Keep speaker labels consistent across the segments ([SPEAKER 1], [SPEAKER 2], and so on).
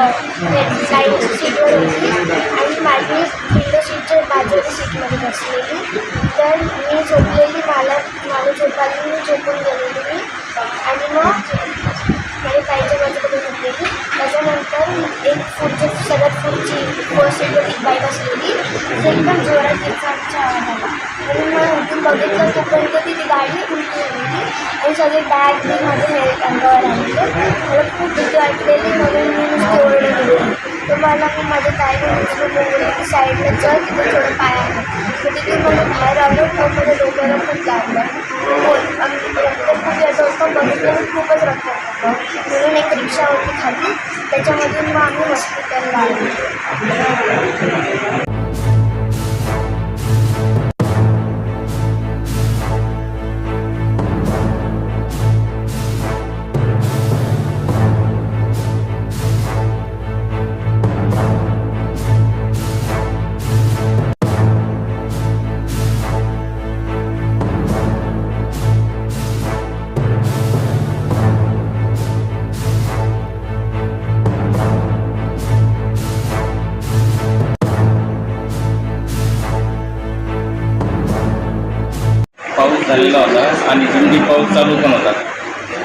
[SPEAKER 1] Side सीटवर होती आणि माझी विंडो सीटच्या बाजूच्या सीटमध्ये बसलेली तर मी झोपलेली मला मला झोपाली मी झोपून गेलेली मी आणि मग माझ्या ताईच्या बाजूकडे झोपलेली त्याच्यानंतर एक पुढची सगळ्यात पुढची फोर सीटवर एक बाईक असलेली ती एकदम जोरात तिचा आवाज आला आणि मग उठून बघितलं तोपर्यंत ती ती गाडी उलटी झालेली आणि सगळे बॅग मी माझ्या हे अंगावर आणले मला खूप भीती वाटलेली आला तर मग माझ्या ताईने साईडला चल तिथे थोडं पाय आला तर तिथे मला बाहेर आलो मग माझ्या डोक्याला खूप लागलं आम्ही रक्त खूप येत होतं बघितलं खूपच रक्त होतं म्हणून एक रिक्षा होती खाली. त्याच्यामधून मग आम्ही हॉस्पिटलला आलो.
[SPEAKER 2] झालेला होता आणि हिंदी पाऊस चालू पण होता.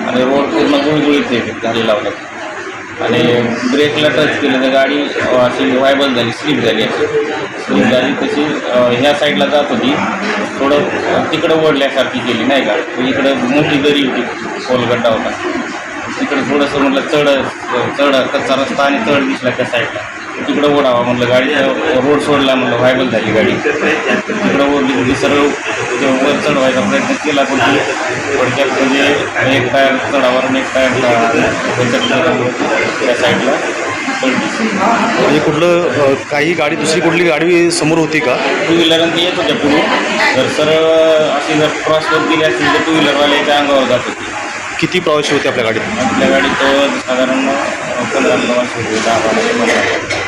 [SPEAKER 2] आणि रोड पूर्ण गुळगुळीत झालेला होता. आणि ब्रेकला टच केलं तर गाडी अशी वायबल झाली स्लिप झाली. अशी स्लिप झाली तशी ह्या साईडला जात होती. थोडं तिकडं ओढल्यासारखी केली नाही का? म्हणजे इकडं मोठी दरी होती खोलगड्डा होता. तिकडं थोडंसं म्हटलं चढ चढ कच्चा रस्ता आणि चढ दिसला त्या साईडला तिकडं ओढावा म्हटलं गाडी रोड सोडला म्हटलं व्हायबल झाली गाडी. तिकडं ओढली होती सरळ ते वर चढवायचा प्रयत्न केला पण ती थोडक्यात म्हणजे एक टायर चढावर एक टायर त्या साईडला.
[SPEAKER 3] म्हणजे कुठलं काही गाडी दुसरी कुठली गाडी समोर होती का?
[SPEAKER 2] टू व्हीलर ते येत होत्या पुढे. तर सरळ अशी जर क्रॉस वर गेली असतील तर टू व्हीलरवाल्याच्या अंगावर जात होती.
[SPEAKER 3] किती प्रवासी होते आपल्या गाडीत?
[SPEAKER 2] आपल्या गाडीत साधारण पंधरा प्रवासी होते दहा बारा